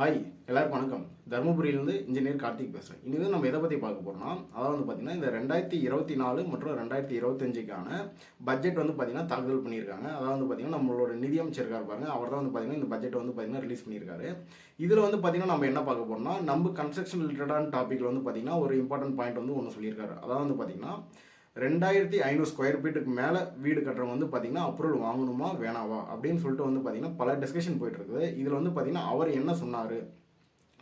Hi எல்லாருக்கும் வணக்கம். தருமபுரியிலேருந்து engineer Karthik பேசுகிறேன் இனி நம்ம எதை பற்றி பார்க்க போகிறோம்னா அதாவது வந்து பார்த்திங்கன்னா இந்த ரெண்டாயிரத்தி இருபத்தி நாலு மற்றும் ரெண்டாயிரத்தி இருபத்தஞ்சுக்கான பட்ஜெட் வந்து பார்த்திங்கன்னா தாக்கல் பண்ணியிருக்காங்க. அதாவது வந்து பார்த்திங்கன்னா நம்மளோட நிதியமைச்சர் இருக்கார் பாருங்க. அவர் தான் வந்து பார்த்திங்கன்னா இந்த பட்ஜெட் வந்து பார்த்திங்கன்னா ரிலீஸ் பண்ணியிருக்காரு. இதில் வந்து பார்த்திங்கன்னா நம்ம என்ன பார்க்க போகிறோம்னா நம்ம கன்ஸ்ட்ரக்ஷன் ரிலேட்டடான டாப்பிக்கில் வந்து பார்த்திங்கன்னா ஒரு இம்பார்ட்டன்ட் பாயிண்ட் வந்து ஒன்று சொல்லியிருக்காரு. அதாவது வந்து பார்த்திங்கன்னா ரெண்டாயிரத்தி ஐநூறு ஸ்கொயர் ஃபீட்டுக்கு மேலே வீடு கட்டுறவங்க வந்து பார்த்தீங்கன்னா அப்ரூவல் வாங்கணுமா வேணாவா? அப்படின்னு சொல்லிட்டு வந்து பார்த்திங்கன்னா பல டிஸ்கஷன் போயிட்டு இருக்குது. இதில் வந்து பார்த்திங்கன்னா அவர் என்ன சொன்னார்?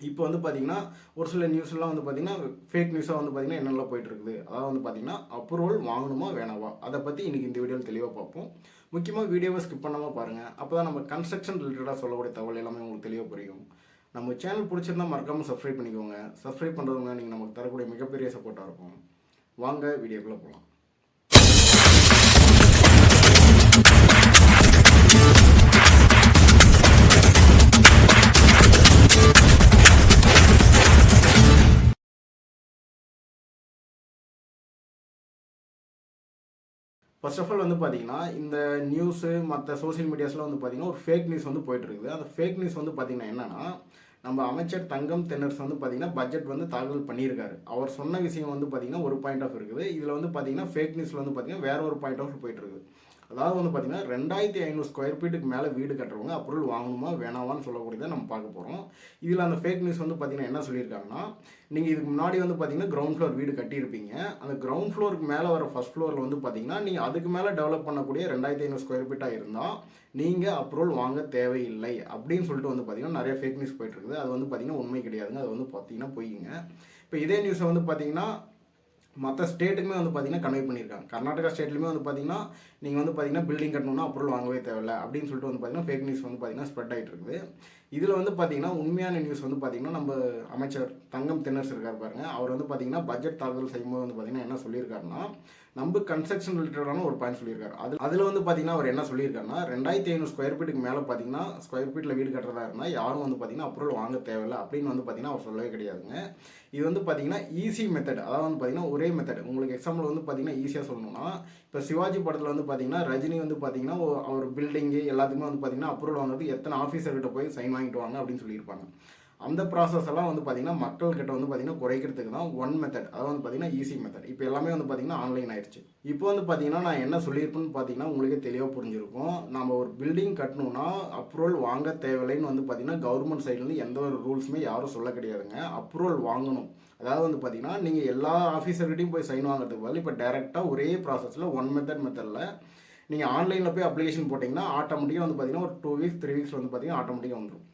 இப்போ வந்து பார்த்திங்கன்னா ஒரு சில நியூஸ்லாம் வந்து பார்த்தீங்கன்னா ஃபேக் நியூஸாக வந்து பார்த்தீங்கன்னா என்னெல்லாம் போயிட்டு இருக்குது. அதாவது வந்து பார்த்தீங்கன்னா அப்ரூவல் வாங்கணுமா வேணாவா? அதை பற்றி இன்றைக்கி இந்த வீடியோவில் தெளிவாக பார்ப்போம். முக்கியமாக வீடியோவை ஸ்கிப் பண்ணாமல் பாருங்கள் அப்போ தான் நம்ம கன்ஸ்ட்ரக்ஷன் ரிலேட்டடாக சொல்லக்கூடிய தகவல் எல்லாமே உங்களுக்கு தெளிவாக புரியும். நம்ம சேனல் பிடிச்சிருந்தா மறக்காமல் சப்ஸ்கிரைப் பண்ணிக்கோங்க. சப்ஸ்கிரைப் பண்ணுறவங்க நீங்கள் நமக்கு தரக்கூடிய மிகப்பெரிய சப்போர்ட்டாக இருக்கும். வாங்க வீடியோக்குள்ளே போகலாம் ஃபர்ஸ்ட் ஆஃப் ஆல் வந்து பார்த்தீங்கன்னா இந்த நியூஸு மற்ற சோஷியல் மீடியாஸில் வந்து பார்த்தீங்கன்னா ஒரு ஃபேக் நியூஸ் வந்து போயிட்டு இருக்குது. அந்த ஃபேக் நியூஸ் வந்து பார்த்தீங்கன்னா என்னன்னா நம்ம அமைச்சர் தங்கம் தென்னரசு வந்து பார்த்திங்கன்னா பட்ஜெட் வந்து தாக்கல் பண்ணியிருக்காரு. அவர் சொன்ன விஷயம் வந்து பார்த்தீங்கன்னா ஒரு பாயிண்ட் ஆஃப் இருக்குது. இதில் வந்து பார்த்தீங்கன்னா ஃபேக் நியூஸில் வந்து பார்த்தீங்கன்னா வேற ஒரு பாயிண்ட் ஆஃப் போயிட்டு இருக்குது. அதாவது வந்து பார்த்தீங்கன்னா ரெண்டாயிரத்தி ஐநூறு ஸ்கொயர் ஃபீட்டுக்கு மேலே வீடு கட்டுறவங்க அப்ரூவல் வாங்கணுமா வேணாமான்னு சொல்லக்கூடியதை நம்ம பார்க்க போகிறோம் இதில் அந்த ஃபேக் நியூஸ் வந்து பார்த்தீங்கன்னா என்ன சொல்லியிருக்காங்கன்னா நீங்கள் இதுக்கு முன்னாடி வந்து பார்த்தீங்கன்னா கிரவுண்ட் ஃப்ளோர் வீடு கட்டியிருப்பீங்க. அந்த கிரவுண்ட் ஃப்ளோருக்கு மேலே வர ஃபர்ஸ்ட் ஃப்ளோரில் வந்து பார்த்தீங்கன்னா நீங்கள் அதுக்கு மேலே டெவலப் பண்ணக்கூடிய ரெண்டாயிரத்தி ஐநூறு ஸ்கொயர் ஃபீட்டாக இருந்தால் நீங்கள் அப்ரூவல் வாங்க தேவையில்லை அப்படின்னு சொல்லிட்டு வந்து பார்த்தீங்கன்னா நிறைய ஃபேக் நியூஸ் போயிட்டு இருக்குது. அது வந்து பார்த்திங்கன்னா உண்மை கிடையாதுங்க. அது வந்து பார்த்தீங்கன்னா பொய்யுங்க இப்போ இதே நியூஸை வந்து பார்த்தீங்கன்னா மற்ற ஸ்டேட்டுக்குமே வந்து பார்த்தீங்கன்னா கன்வே பண்ணியிருக்காங்க கர்நாடகா ஸ்டேட்லையுமே வந்து பார்த்தீங்கன்னா நீங்கள் வந்து பார்த்தீங்கன்னா பில்டிங் கட்டணும்னா அப்ரூவல் வாங்கவே தேவையில்ல அப்படின்னு சொல்லிட்டு வந்து பார்த்தீங்கன்னா ஃபேக் நியூஸ் வந்து பார்த்திங்கன்னா ஸ்ப்ரெட் ஆகிட்டு இருக்குது. இதில் வந்து பார்த்திங்கன்னா உண்மையான நியூஸ் வந்து பார்த்தீங்கன்னா நம்ம அமைச்சர் தங்கம் தென்னரசு இருக்கார் பாருங்கள் அவர் வந்து பார்த்திங்கன்னா பட்ஜெட் தாக்கல் செய்யும்போது வந்து பார்த்திங்கன்னா என்ன சொல்லியிருக்காருன்னா நம்ம கன்ஸ்ட்ரக்ஷன் ரிலேட்டடான ஒரு பாயிண்ட் சொல்லியிருக்காரு. அது அதில் வந்து பார்த்தீங்கன்னா அவர் என்ன சொல்லியிருக்காருன்னா ரெண்டாயிரத்தி ஐநூறு ஸ்கொயர் ஃபீட்டுக்கு மேலே பார்த்தீங்கன்னா ஸ்கொயர் ஃபீட்டில் வீடு கட்டுறதா இருந்தால் யாரும் வந்து பார்த்தீங்கன்னா அப்ரூவல் வாங்க தேவையில்லை அப்படின்னு வந்து பார்த்தீங்கன்னா அவர் சொல்லவே கிடையாதுங்க. இது வந்து பார்த்தீங்கன்னா ஈஸி மெத்தட் அதாவது வந்து பார்த்தீங்கன்னா ஒரே மெத்தட் உங்களுக்கு எக்ஸாம்பிள் வந்து பார்த்தீங்கன்னா ஈஸியாக சொல்லணும்னா இப்போ சிவாஜி படத்தில் வந்து பார்த்தீங்கன்னா ரஜினி வந்து பார்த்தீங்கன்னா அவர் பில்டிங்கு எல்லாத்துக்குமே வந்து பார்த்தீங்கன்னா அப்ரூவல் வாங்குறதுக்கு எத்தனை ஆஃபீஸர்கிட்ட போய் சைன் வாங்கிட்டு வாங்க அப்படின்னு சொல்லியிருப்பாங்க. அந்த ப்ராசஸ் எல்லாம் வந்து பார்த்தீங்கன்னா மக்கள்கிட்ட வந்து பார்த்தீங்கன்னா குறைக்கிறதுக்கு தான் ஒன் மெத்தட் அதாவது வந்து பார்த்தீங்கன்னா ஈஸி மெத்தட் இப்போ எல்லாமே வந்து பார்த்தீங்கன்னா ஆன்லைன் ஆயிடுச்சு. இப்போ வந்து பார்த்தீங்கன்னா நான் என்ன சொல்லியிருப்பேன்னு பார்த்தீங்கன்னா உங்களுக்கு தெளிவாக புரிஞ்சிருக்கும். நம்ம ஒரு பில்டிங் கட்டணும்னா அப்ரூவல் வாங்க தேவையில்லைன்னு வந்து பார்த்தீங்கன்னா கவர்மெண்ட் சைட்லேருந்து எந்த ஒரு ரூல்ஸுமே யாரும் சொல்ல கிடையாதுங்க. அப்ரூவல் வாங்கணும். அதாவது வந்து பார்த்தீங்கன்னா நீங்கள் எல்லா ஆஃபீஸர்கிட்டையும் போய் சைன் வாங்குறதுக்கு பதில் இப்போ டேரெக்டாக ஒரே ப்ராசஸில் ஒன் மெத்தட் மெத்தடில் நீங்கள் ஆன்லைனில் போய் அப்ளிகேஷன் போட்டிங்கன்னா ஆட்டோமேட்டிக்காக வந்து பார்த்தீங்கன்னா ஒரு டூ வீக்ஸ் த்ரீ வீக்ஸ் வந்து பார்த்தீங்கன்னா ஆட்டோமேட்டிக்காக வந்துடும்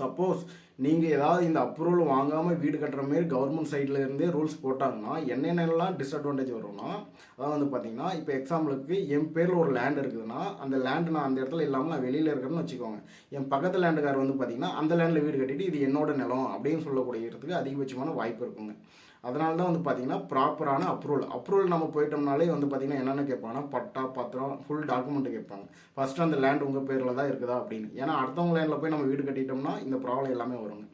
சப்போஸ் நீங்கள் ஏதாவது இந்த அப்ரூவல் வாங்காமல் வீடு கட்டுற மாரி கவர்மெண்ட் சைடில் இருந்தே ரூல்ஸ் போட்டாங்கன்னா என்னென்னலாம் டிஸ்அட்வான்டேஜ் வரும்னா அதாவது வந்து பார்த்தீங்கன்னா இப்போ எக்ஸாம்பிளுக்கு என் பேரில் ஒரு லேண்ட் இருக்குதுன்னா அந்த லேண்ட் நான் அந்த இடத்துல இல்லாமல் நான் வெளியில் இருக்கிறேன்னு வச்சுக்கோங்க. என் பக்கத்து லேண்டுக்கார் வந்து பார்த்தீங்கன்னா அந்த லேண்டில் வீடு கட்டிட்டு இது என்னோட நிலம் அப்படின்னு சொல்லக்கூடியதுக்கு அதிகபட்சமான வாய்ப்பு இருக்குங்க. அதனால தான் வந்து பார்த்தீங்கன்னா ப்ராப்பரான அப்ரூவல் அப்ரூவல் நம்ம போயிட்டோம்னாலே வந்து பார்த்தீங்கன்னா என்னென்ன கேட்பாங்கன்னா பட்டா பத்திரம் ஃபுல் டாக்குமெண்ட் கேட்பாங்க. ஃபஸ்ட்டு அந்த லேண்ட் உங்கள் பேரில் தான் இருக்குதா அப்படின்னு. ஏன்னா அடுத்தவங்க லேண்டில் போய் நம்ம வீடு கட்டிட்டோம்னா இந்த ப்ராப்ளம் எல்லாமே வருங்க.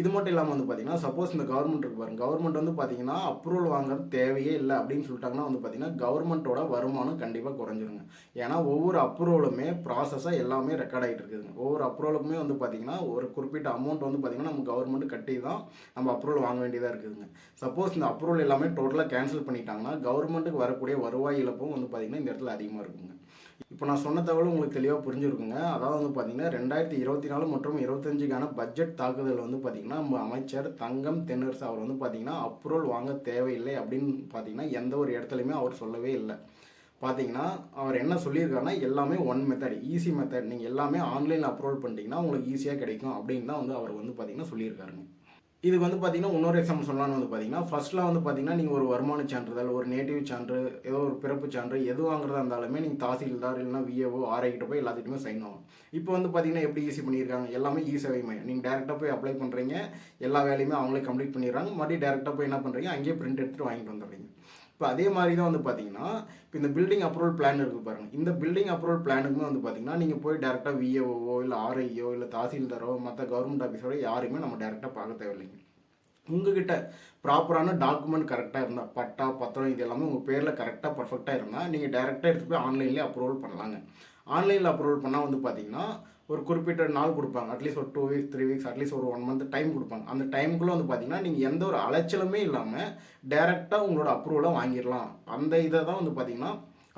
இது மட்டும் இல்லாமல் வந்து பார்த்தீங்கன்னா சப்போஸ் இந்த கவர்மெண்ட் இருக்கு பாருங்க. கவர்மெண்ட் வந்து பார்த்தீங்கன்னா அப்ரூவல் வாங்குறது தேவையே இல்லை அப்படின்னு சொல்லிட்டாங்கன்னா வந்து பார்த்தீங்கன்னா கவர்மெண்ட்டோட வருமானம் கண்டிப்பாக குறைஞ்சிருங்க. ஏன்னா ஒவ்வொரு அப்ரூவலுமே ப்ராசஸாக எல்லாமே ரெக்கார்ட் ஆகிட்டு இருக்குதுங்க. ஒவ்வொரு அப்ரூவலுக்குமே வந்து பார்த்தீங்கன்னா ஒரு குறிப்பிட்ட அமௌண்ட் வந்து பார்த்தீங்கன்னா நம்ம கவர்மெண்ட் கட்டி தான் நம்ம அப்ரூவல் வாங்க வேண்டியதாக இருக்குதுங்க. சப்போஸ் இந்த அப்ரூவல் எல்லாமே டோட்டலாக கேன்சல் பண்ணிட்டாங்கன்னா கவர்மெண்ட்டுக்கு வரக்கூடிய வருவாய் இழப்பும் வந்து பார்த்தீங்கன்னா இந்த இடத்துல அதிகமாக இருக்குங்க. இப்போ நான் சொன்ன தகவல் உங்களுக்கு தெளிவாக புரிஞ்சிருக்குங்க. அதாவது வந்து பார்த்தீங்கன்னா ரெண்டாயிரத்தி இருபத்தி நாலு மற்றும் இருபத்தஞ்சுக்கான பட்ஜெட் தாக்குதல் வந்து பார்த்தீங்கன்னா நம்ம அமைச்சர் தங்கம் தென்னரசு அவர் வந்து பார்த்தீங்கன்னா அப்ரூவல் வாங்க தேவையில்லை அப்படின்னு பார்த்தீங்கன்னா எந்த ஒரு இடத்துலையுமே அவர் சொல்லவே இல்லை. பார்த்தீங்கன்னா அவர் என்ன சொல்லியிருக்காருன்னா எல்லாமே ஒன் மெத்தட் ஈஸி மெத்தட் நீங்கள் எல்லாமே ஆன்லைனில் அப்ரூவல் பண்ணிட்டீங்கன்னா உங்களுக்கு ஈஸியாக கிடைக்கும் அப்படின்னு தான் வந்து அவர் வந்து பார்த்தீங்கன்னா சொல்லியிருக்காருங்க. இதுக்கு வந்து பார்த்தீங்கன்னா இன்னொரு எக்ஸாம்பிள் சொல்லலாம்னு வந்து பார்த்தீங்கன்னா ஃபர்ஸ்ட்லாம் வந்து பார்த்தீங்கன்னா நீங்கள் ஒரு வருமான சான்றிதழ் ஒரு நேட்டிவ் சான்று ஏதோ ஒரு பிறப்பு சான்று எது வாங்குறதா இருந்தாலுமே நீங்கள் தாசில்தார் இல்லைன்னா விஏஓ ஆர்ஐ கிட்ட போய் எல்லாத்துக்குமே சைன் ஆகும் இப்போ வந்து பார்த்தீங்கன்னா எப்படி ஈஸி பண்ணியிருக்காங்க எல்லாமே இ சேவை மையம் நீங்கள் டேரெக்டாக போய் அப்ளை பண்ணுறீங்க எல்லா வேலையுமே அவங்களே கம்ப்ளீட் பண்ணிடுறாங்க. மறுபடியும் டேரெக்டாக போய் என்ன பண்ணுறீங்க அங்கேயே பிரிண்ட் எடுத்துகிட்டு வாங்கிட்டு வந்துடுறீங்க. இப்போ அதே மாதிரி தான் வந்து பார்த்தீங்கன்னா இப்போ இந்த பில்டிங் அப்ரூவல் பிளான் இருக்குது பாருங்கள் இந்த பில்டிங் அப்ரூவல் பிளானுக்குமே வந்து பார்த்தீங்கன்னா நீங்கள் போய் டேரெக்டாக விஏஓவோ இல்லை ஆர்ஐயோ இல்லை தாசில்தாரோ மற்ற கவர்மெண்ட் ஆஃபீஸரோ யாரையுமே நம்ம டேரெக்டாக பார்க்க தேவையில்லைங்க. உங்ககிட்ட ப்ராப்பரான டாக்குமெண்ட் கரெக்டாக இருந்தால் பட்டா பத்திரம் இது எல்லாமே உங்கள் பேரில் கரெக்டாக பர்ஃபெக்டாக இருந்தால் நீங்கள் டேரெக்டாக எடுத்து போய் ஆன்லைன்லேயே அப்ரூவல் பண்ணலாங்க. ஆன்லைனில் அப்ரூவல் பண்ணால் வந்து பார்த்தீங்கன்னா ஒரு குறிப்பிட்ட நாள் கொடுப்பாங்க. அட்லீஸ்ட் ஒரு two weeks three weeks at least ஒரு ஒன் மந்த் டைம் கொடுப்பாங்க. அந்த டைமுக்குள்ளே வந்து பார்த்தீங்கன்னா நீங்கள் எந்த ஒரு அலைச்சலுமே இல்லாமல் டேரெக்டாக உங்களோட அப்ரூவலை வாங்கிடலாம். அந்த இதை தான் வந்து பார்த்தீங்கன்னா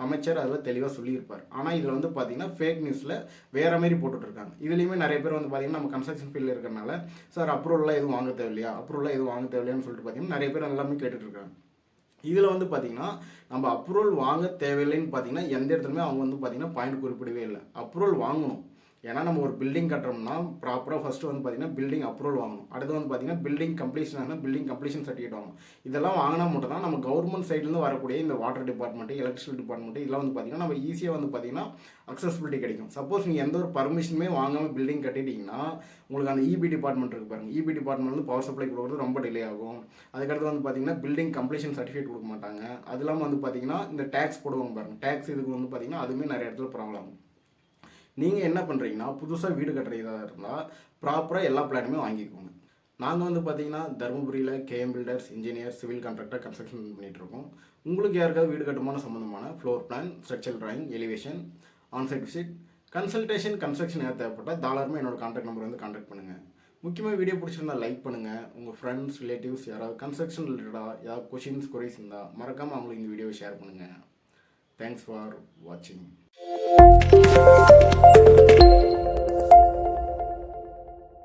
அமைச்சர் அதில் தெளிவாக சொல்லியிருப்பார். ஆனால் இதில் வந்து பார்த்தீங்கன்னா ஃபேக் நியூஸில் வேறு மாதிரி போட்டுட்ருக்காங்க இதுலேயுமே நிறைய பேர் வந்து பார்த்தீங்கன்னா நம்ம கன்ஸ்ட்ரக்ஷன் ஃபீல்டில் இருக்கிறனால சார் அப்ரூவல்லாம் எதுவும் வாங்க தேவையில்லையா? அப்ரூவல்லாம் எதுவும் வாங்க தேவையில்லையான்னு சொல்லிட்டு பார்த்தீங்கன்னா நிறைய பேர் எல்லாமே கேட்டுட்ருக்காங்க இதில் வந்து பார்த்தீங்கன்னா நம்ம அப்ரூவல் வாங்க தேவையில்லைன்னு பார்த்தீங்கன்னா எந்த இடத்துலையுமே அவங்க வந்து பார்த்திங்கன்னா பாயிண்ட் குறிப்பிடவே இல்லை. அப்ரூவல் வாங்கணும். ஏன்னா நம்ம ஒரு பில்டிங் கட்டுறோம்னா ப்ராப்பராக ஃபஸ்ட்டு வந்து பார்த்தீங்கன்னா பில்டிங் அப்ரூவல் வாங்கணும். அடுத்து வந்து பார்த்தீங்கன்னா பில்டிங் கம்ப்ளீஷன் ஆனால் பில்டிங் கம்ப்ளீஷன் சர்டிஃபிகேட் வாங்கணும். இதெல்லாம் வாங்கினா மட்டும் தான் நம்ம கவர்மெண்ட் சைட்லேருந்து வரக்கூடிய இந்த வாட்டர் டிபார்ட்மெண்ட் எலக்ட்ரிசிட்டி டிபார்ட்மெண்ட்டு இதெல்லாம் வந்து பார்த்தீங்கன்னா நம்ம ஈஸியாக வந்து பார்த்தீங்கன்னா அக்சசிபிலிட்டி கிடைக்கும். சப்போஸ் நீங்கள் எந்த ஒரு பர்மிஷனுமே வாங்காமல் பில்டிங் கட்டிட்டீங்கன்னா உங்களுக்கு அந்த இபி டிபார்ட்மெண்ட் இருக்கு பாருங்க. இபி டிபார்ட்மெண்ட் வந்து பவர் சப்ளை கொடுக்குறது ரொம்ப டிலே ஆகும். அதுக்கடுத்து வந்து பார்த்தீங்கன்னா பில்டிங் கம்ப்ளீஷன் சர்டிஃபிகேட் கொடுக்க மாட்டாங்க. அது இல்லாமல் வந்து பார்த்தீங்கன்னா இந்த டேக்ஸ் போடுவாங்க பாருங்கள் டேக்ஸ் இதுக்கு வந்து பார்த்தீங்கன்னா அதுவுமே நிறைய இடத்துல ப்ராப்ளம் ஆகும் நீங்கள் என்ன பண்ணுறீங்கன்னா புதுசாக வீடு கட்டுறதா இருந்தால் ப்ராப்பராக எல்லா பிளானுமே வாங்கிக்கோங்க. நாங்கள் வந்து பார்த்தீங்கன்னா தருமபுரியில் KM builders engineer civil contractor construction பண்ணிகிட்ருக்கோம் உங்களுக்கு யாருக்காவது வீடு கட்டுமான சம்மந்தமான floor plan structure drawing elevation on site visit consultation construction ஏதாவது தேவைப்பட்டால் தாராளமாக என்னோட கான்டாக்ட் நம்பர் வந்து கான்டாக்ட் பண்ணுங்கள் முக்கியமாக வீடியோ பிடிச்சிருந்தா லைக் பண்ணுங்கள் உங்கள் ஃப்ரெண்ட்ஸ் ரிலேட்டிவ்ஸ் யாராவது கன்ஸ்ட்ரக்ஷன் ரிலேட்டடாக ஏதாவது கொஷின்ஸ் குறைஸ் இருந்தால் மறக்காமல் அவங்களுக்கு இந்த வீடியோவை ஷேர் பண்ணுங்கள் தேங்க்ஸ் ஃபார் வாட்சிங் Thank you.